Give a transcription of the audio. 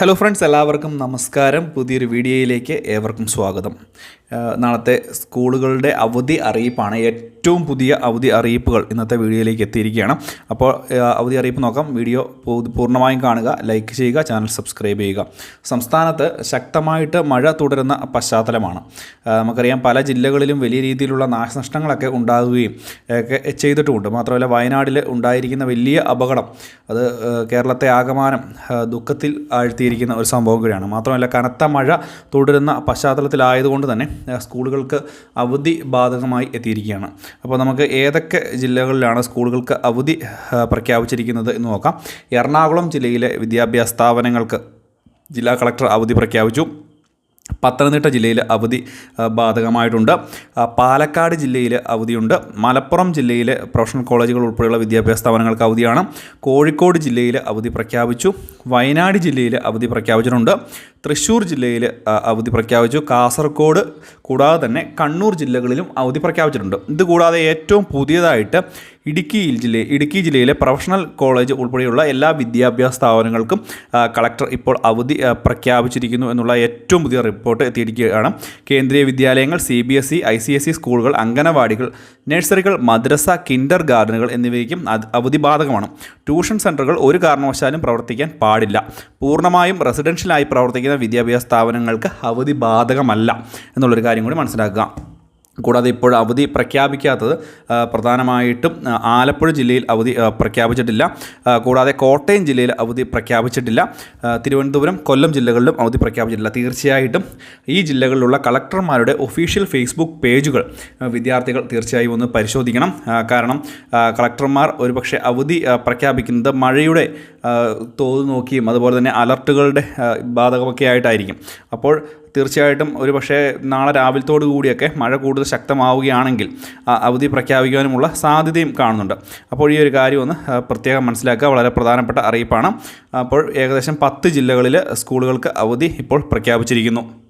Hello friends എല്ലാവർക്കും നമസ്കാരം. പുതിയൊരു വീഡിയോയിലേക്ക് ഏവർക്കും സ്വാഗതം. നാളത്തെ സ്കൂളുകളുടെ അവധി അറിയിപ്പാണ് ഏറ്റവും പുതിയ അവധി അറിയിപ്പുകൾ ഇന്നത്തെ വീഡിയോയിലേക്ക് എത്തിയിരിക്കുകയാണ്. അപ്പോൾ അവധി അറിയിപ്പ് നോക്കാം. വീഡിയോ പൂർണമായും കാണുക ലൈക്ക് ചെയ്യുക ചാനൽ സബ്സ്ക്രൈബ് ചെയ്യുക. സംസ്ഥാനത്ത് ശക്തമായിട്ട് മഴ തുടരുന്ന പശ്ചാത്തലമാണ്. നമുക്കറിയാം പല ജില്ലകളിലും വലിയ രീതിയിലുള്ള നാശനഷ്ടങ്ങളൊക്കെ ഉണ്ടാകുകയും ഒക്കെ ചെയ്തിട്ടുമുണ്ട്. മാത്രമല്ല വയനാടിൽ ഉണ്ടായിരിക്കുന്ന വലിയ അപകടം അത് കേരളത്തെ ആകമാനം ദുഃഖത്തിൽ ആഴ്ത്തിയിരിക്കുന്ന ഒരു സംഭവം കൂടിയാണ്. മാത്രമല്ല കനത്ത മഴ തുടരുന്ന പശ്ചാത്തലത്തിലായതുകൊണ്ട് തന്നെ സ്കൂളുകൾക്ക് അവധി ബാധകമായി എത്തിയിരിക്കുകയാണ്. അപ്പോൾ നമുക്ക് ഏതൊക്കെ ജില്ലകളിലാണ് സ്കൂളുകൾക്ക് അവധി പ്രഖ്യാപിച്ചിരിക്കുന്നത് എന്ന് നോക്കാം. എറണാകുളം ജില്ലയിലെ വിദ്യാഭ്യാസ സ്ഥാപനങ്ങൾക്ക് ജില്ലാ കളക്ടർ അവധി പ്രഖ്യാപിച്ചു. പത്തനംതിട്ട ജില്ലയിൽ അവധി ബാധകമായിട്ടുണ്ട്. പാലക്കാട് ജില്ലയിൽ അവധിയുണ്ട്. മലപ്പുറം ജില്ലയിലെ പ്രൊഫഷണൽ കോളേജുകൾ ഉൾപ്പെടെയുള്ള വിദ്യാഭ്യാസ സ്ഥാപനങ്ങൾക്ക് അവധിയാണ്. കോഴിക്കോട് ജില്ലയിൽ അവധി പ്രഖ്യാപിച്ചു. വയനാട് ജില്ലയിൽ അവധി പ്രഖ്യാപിച്ചിട്ടുണ്ട്. തൃശ്ശൂർ ജില്ലയിൽ അവധി പ്രഖ്യാപിച്ചു. കാസർഗോഡ് കൂടാതെ തന്നെ കണ്ണൂർ ജില്ലകളിലും അവധി പ്രഖ്യാപിച്ചിട്ടുണ്ട്. ഇതുകൂടാതെ ഏറ്റവും പുതിയതായിട്ട് ഇടുക്കി ജില്ല ഇടുക്കി ജില്ലയിലെ പ്രൊഫഷണൽ കോളേജ് ഉൾപ്പെടെയുള്ള എല്ലാ വിദ്യാഭ്യാസ സ്ഥാപനങ്ങൾക്കും കളക്ടർ ഇപ്പോൾ അവധി പ്രഖ്യാപിച്ചിരിക്കുന്നു എന്നുള്ള ഏറ്റവും പുതിയ റിപ്പോർട്ട് എത്തിയിരിക്കുകയാണ്. കേന്ദ്രീയ വിദ്യാലയങ്ങൾ C B S E I C S E സ്കൂളുകൾ അംഗനവാടികൾ നഴ്സറികൾ മദ്രസ കിൻഡർ ഗാർഡനുകൾ എന്നിവയ്ക്കും അവധി ബാധകമാണ്. ട്യൂഷൻ സെന്ററുകൾ ഒരു കാരണവശാലും പ്രവർത്തിക്കാൻ പാടില്ല. പൂർണമായും റെസിഡൻഷ്യലായി പ്രവർത്തിക്കുന്ന വിദ്യാഭ്യാസ സ്ഥാപനങ്ങൾക്ക് അവധി ബാധകമല്ല എന്നുള്ളൊരു കാര്യം കൂടി മനസ്സിലാക്കുക. കൂടാതെ ഇപ്പോൾ അവധി പ്രഖ്യാപിക്കാത്തത് പ്രധാനമായിട്ടും ആലപ്പുഴ ജില്ലയിൽ അവധി പ്രഖ്യാപിച്ചിട്ടില്ല. കൂടാതെ കോട്ടയം ജില്ലയിൽ അവധി പ്രഖ്യാപിച്ചിട്ടില്ല. തിരുവനന്തപുരം കൊല്ലം ജില്ലകളിലും അവധി പ്രഖ്യാപിച്ചിട്ടില്ല. തീർച്ചയായിട്ടും ഈ ജില്ലകളിലുള്ള കളക്ടർമാരുടെ ഒഫീഷ്യൽ ഫേസ്ബുക്ക് പേജുകൾ വിദ്യാർത്ഥികൾ തീർച്ചയായും ഒന്ന് പരിശോധിക്കണം. കാരണം കളക്ടർമാർ ഒരുപക്ഷെ അവധി പ്രഖ്യാപിക്കുന്നത് മഴയുടെ തോത് നോക്കിയും അതുപോലെ തന്നെ അലർട്ടുകളുടെ ബാധകമൊക്കെ ആയിട്ടായിരിക്കും. അപ്പോൾ തീർച്ചയായിട്ടും ഒരു പക്ഷേ നാളെ രാവിലത്തോടു കൂടിയൊക്കെ മഴ കൂടുതൽ ശക്തമാവുകയാണെങ്കിൽ അവധി പ്രഖ്യാപിക്കാനുമുള്ള സാധ്യതയും കാണുന്നുണ്ട്. അപ്പോൾ ഈ ഒരു കാര്യം ഒന്ന് പ്രത്യേകം മനസ്സിലാക്കുക. വളരെ പ്രധാനപ്പെട്ട അറിയിപ്പാണ്. അപ്പോൾ ഏകദേശം പത്ത് ജില്ലകളിൽ സ്കൂളുകൾക്ക് അവധി ഇപ്പോൾ പ്രഖ്യാപിച്ചിരിക്കുന്നു.